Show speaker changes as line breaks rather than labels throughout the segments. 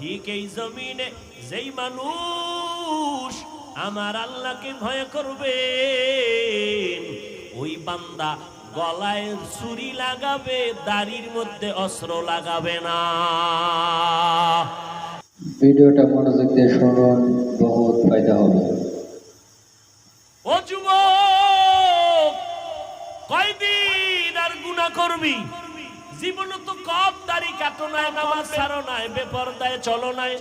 ঠিক এই জমিনে যেই মানুষ আমার আল্লাহকে ভয় করবে ওই বান্দা গলায় ছুরি লাগাবে দাড়ির মধ্যে অস্ত্র লাগাবে না।
ভিডিওটা মনোযোগ দিয়ে শুনুন বহুত ফায়দা হবে।
ও যুবক কয়দিন আর গুণা করবি? জীবনে তো কম দাড়ি কাটো নাই নামাজ ছাড়ো নাই বেপরদায় চলো নাই।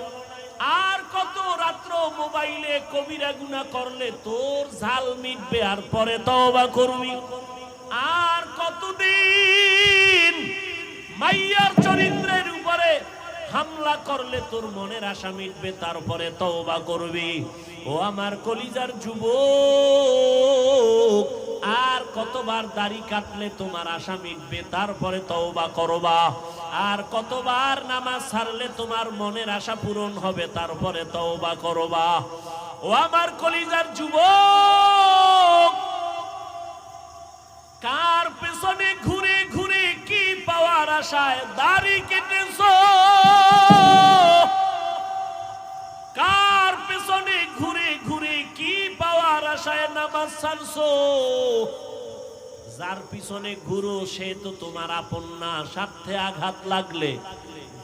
আর কত রাত্র মোবাইলে কবিরা গুণা করলে তোর ঝাল মিটবে আর পরে তওবা করবি। আর কতদিন মাইয়ার চরিত্রের উপরে হামলা করলে তোর মনের আশা মিটবে তারপরে তওবা করবি। ও আমার কলিজার যুবক আর কতবার দাড়ি কাটলে তোমার আশা মিটবে? তারপরে তওবা করবা। আর কতবার নামাজ ছাড়লে তোমার মনের আশা পূরণ হবে? তারপরে তওবা করবা। ও আমার কলিজার যুবক, কার পেছনে ঘুরে ঘুরে কি পাওয়ার আশায় দাড়ি কেটেছ? কার আশায় নামাজ ছাড়ছো? যার পিছনে ঘুরো, সে তো তোমার আপন না। স্বার্থে আঘাত লাগলে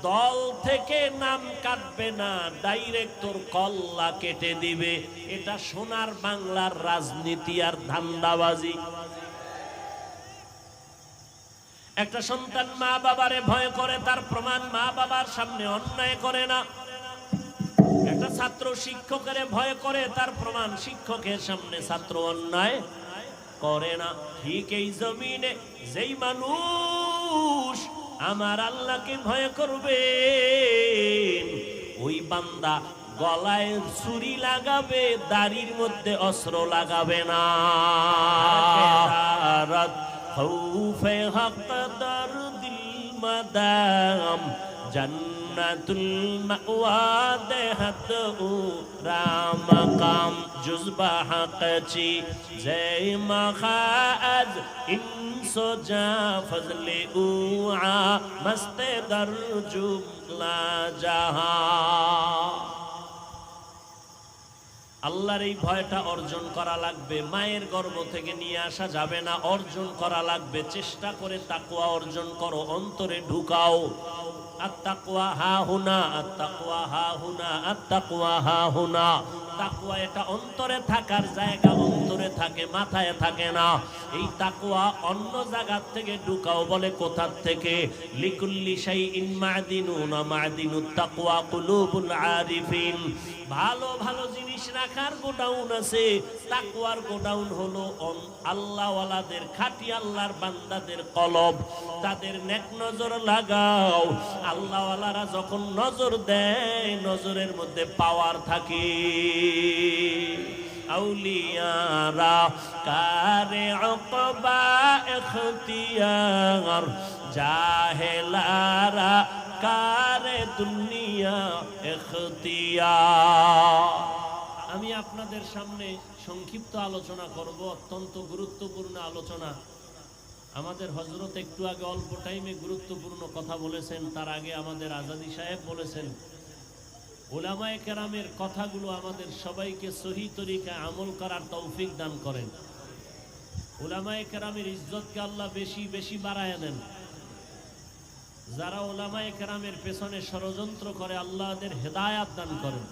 দল থেকে নাম কাটবে না ডাইরেক্ট তোর কল্লা কেটে দিবে। এটা সোনার বাংলার রাজনীতি আর ধান্দাবাজি। একটা সন্তান মা বাবারে ভয় করে, তার প্রমাণ মা বাবার সামনে অন্যায় করে না। ছাত্র শিক্ষকের ভয় করে তার প্রমাণ শিক্ষকের সামনে ছাত্র অন্যায় করে না ঠিক এই জমিনে যেই মানুষ আমার আল্লাহকে ভয় করবে ওই বান্দা গলায় ছুরি লাগাবে দাড়ির মধ্যে অস্ত্র লাগাবে না خوف حق در دل مدام জান্নাতুল মাওয়া দেহাত উরা মাকাম জুজবা হাকচি জয় মাখাজ ইনসো জা ফজলে উআ মস্তে দরজু লা জাহা। আল্লাহর এই ভয়টা অর্জন করা লাগবে, মায়ের গর্ভ থেকে নিয়ে আসা যাবে না, অর্জন করা লাগবে। চেষ্টা করে তাকুয়া অর্জন করো, অন্তরে ঢুকাও। আত্তাকুয়া হা হুনা আত্তাকুয়া হা হুনা আত্তাকুয়া হা হুনা। তাকুয়া এটা অন্তরে থাকার জায়গা, অন্তরে থাকে, মাথায় থাকে না। এই তাকুয়া অন্য জায়গা থেকে ঢুকাও বলে কোথার থেকে? লিকুল্লি শাইইন মাদিনুন মাদিনুত তাকওয়া কুলুবুল আরিফিন। ভালো ভালো জিনিস রাখার গোডাউন আছে তাকওয়ার গোডাউন হলো আল্লাহওয়ালাদের খাঁটি আল্লাহর বান্দাদের কলব। তাদের নেক নজর লাগাও। আল্লাহওয়ালারা যখন নজর দেয়, নজরের মধ্যে পাওয়ার থাকে। আউলিয়ারা, কারে অকবা জাহেলারা, কারে দুনিয়া এখতিয়ার। আমি আপনাদের সামনে সংক্ষিপ্ত আলোচনা করব, অত্যন্ত গুরুত্বপূর্ণ আলোচনা। আমাদের হজরত একটু আগে অল্প টাইমে গুরুত্বপূর্ণ কথা বলেছেন, তার আগে আমাদের আজাদি সাহেব বলেছেন ওলামায়ে কেরামের কথাগুলো আমাদের সবাইকে সহি তরিকা আমল করার তৌফিক দান করেন। ওলামায়ে কেরামের ইজ্জতকে আল্লাহ বেশি বেশি বাড়ায় দেন। যারা ওলামায়ে কেরামের পেছনে ষড়যন্ত্র করে, আল্লাহদের হেদায়াত দান করেন।